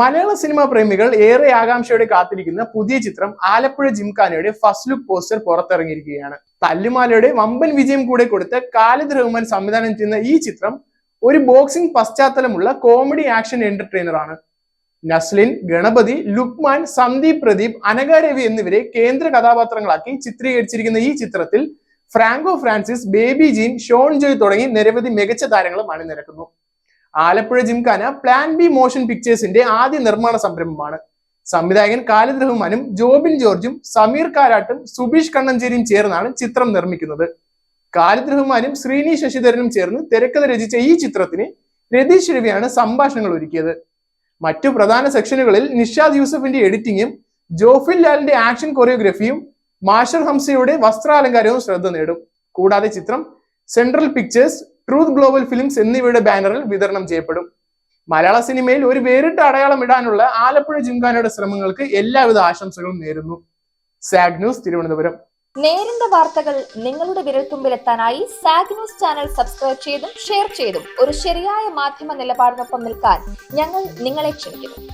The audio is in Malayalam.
മലയാള സിനിമാ പ്രേമികൾ ഏറെ ആകാംക്ഷയോടെ കാത്തിരിക്കുന്ന പുതിയ ചിത്രം ആലപ്പുഴ ജിംഖാനയുടെ ഫസ്റ്റ് ലുക്ക് പോസ്റ്റർ പുറത്തിറങ്ങിയിരിക്കുകയാണ്. തല്ലുമാലയുടെ വമ്പൻ വിജയം കൂടെ കൊടുത്ത് കാലിദ് റഹ്മാൻ സംവിധാനം ചെയ്യുന്ന ഈ ചിത്രം ഒരു ബോക്സിംഗ് പശ്ചാത്തലമുള്ള കോമഡി ആക്ഷൻ എന്റർടൈനർ ആണ്. നസ്ലിൻ ഗണപതി ലുക്മാൻ സന്ദീപ് പ്രദീപ് അനകാരവി രവി എന്നിവരെ കേന്ദ്ര കഥാപാത്രങ്ങളാക്കി ചിത്രീകരിച്ചിരിക്കുന്ന ഈ ചിത്രത്തിൽ Franco Francis baby gene Sean Joy തുടങ്ങി നിരവധി മികച്ച താരങ്ങളും അണിനിരക്കുന്നു. Alappuzha Gymkhana plan B motion പിക്ചേഴ്സിന്റെ ആദ്യ നിർമ്മാണ സംരംഭമാണ്. സംവിധായകൻ ഖാലിദ് റഹ്മാനും ജോബിൻ ജോർജും സമീർ കാരാട്ടും സുബീഷ് കണ്ണഞ്ചേരിയും ചേർന്നാണ് ചിത്രം നിർമ്മിക്കുന്നത്. ഖാലിദ് റഹ്മാനും ശ്രീനി ശശിധരനും ചേർന്ന് തിരക്കഥ രചിച്ച ഈ ചിത്രത്തിന് രതീഷ് രവിയാണ് സംഭാഷണങ്ങൾ ഒരുക്കിയത്. മറ്റു പ്രധാന സെക്ഷനുകളിൽ നിഷാദ് യൂസഫിന്റെ എഡിറ്റിംഗും ജോഫിൻ ലാലിന്റെ ആക്ഷൻ കൊറിയോഗ്രഫിയും മാഷർ ഹംസയുടെ വസ്ത്രാലങ്കാരവും ശ്രദ്ധ നേടും. കൂടാതെ ചിത്രം Central Pictures Truth Global Films എന്നിവയുടെ ബാനറിൽ വിതരണം ചെയ്യപ്പെടും. മലയാള സിനിമയിൽ ഒരു വേറിട്ട അടയാളം ഇടാനുള്ള ആലപ്പുഴ ജിംഖാനയുടെ ശ്രമങ്ങൾക്ക് എല്ലാവിധ ആശംസകളും നേരുന്നു. സാഗ് ന്യൂസ് തിരുവനന്തപുരം. നേരിന്റെ വാർത്തകൾ നിങ്ങളുടെ വിരൽത്തുമ്പിലെത്താനായി സാഗ് ന്യൂസ് ചാനൽ സബ്സ്ക്രൈബ് ചെയ്തും ഷെയർ ചെയ്തും ഒരു ശരിയായ മാധ്യമ നിലപാടിനൊപ്പം നിൽക്കാൻ ഞങ്ങൾ നിങ്ങളെ ക്ഷണിക്കുന്നു.